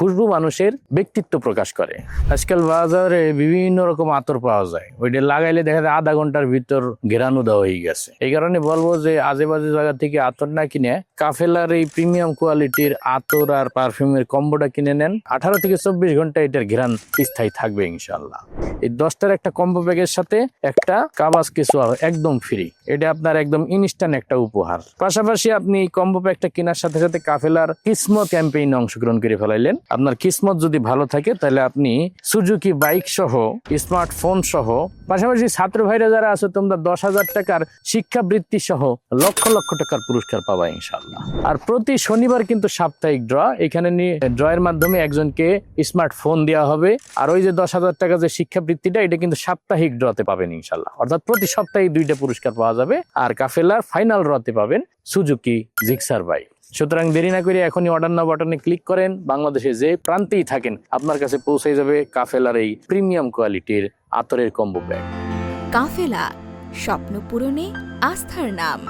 খুশবু মানুষের ব্যক্তিত্ব প্রকাশ করে। আজকাল বাজারে বিভিন্ন রকম আতর পাওয়া যায়। ওইটা লাগাইলে দেখা যায় আধা ঘণ্টার ভিতর ঘেরানো দেওয়া হয়ে গেছে। এই কারণে বলব যে আজে বাজে জায়গা থেকে আতর না কিনে কাফেলার এই প্রিমিয়াম কোয়ালিটির আতর আর পারফিউমের কম্বোটা কিনে নেন। আঠারো থেকে চব্বিশ ঘণ্টা এটার ঘেরান স্থায়ী থাকবে ইনশাল্লাহ এই দশটার একটা কম্বো প্যাকের সাথে একটা কাবাস কিছু একদম ফ্রি এটা আপনার একদম ইনস্ট্যান্ট একটা উপহার। পাশাপাশি আপনি কম্বো প্যাকটা কেনার সাথে সাথে কাফেলার কিসমত ক্যাম্পেইনে অংশগ্রহণ করে ফেলাইলেন। আপনার কিসমত যদি ভালো থাকে, তাহলে আপনি সুজুকি বাইক সহ স্মার্টফোন সহ, পাশাপাশি ছাত্র ভাইরা যারা আছে, তোমরা দশ হাজার টাকার শিক্ষাবৃত্তি সহ লক্ষ লক্ষ টাকার পুরস্কার পাবা ইনশাল্লাহ আর প্রতি শনিবার কিন্তু সাপ্তাহিক ড্র এখানে ড্র এর মাধ্যমে একজনকে স্মার্টফোন দেওয়া হবে। আর ওই যে দশ হাজার টাকা যে শিক্ষাবৃত্তিটা এটা কিন্তু সাপ্তাহিক ড্রতে পাবেন ইনশাল্লাহ অর্থাৎ প্রতি সপ্তাহে দুইটা পুরস্কার পাওয়া যাবে আর কাফেলার ফাইনাল ড্রতে পাবেন সুজুকি জিক্সার বাইক সুতরাং দেরি না করে এখনই অর্ডার না বাটনে ক্লিক করেন বাংলাদেশে যে প্রান্তেই থাকেন আপনার কাছে পৌঁছে যাবে কাফেলার এই প্রিমিয়াম কোয়ালিটির আতরের কম্বো ব্যাগ। কাফেলা, স্বপ্ন পূরণে আস্থার নাম।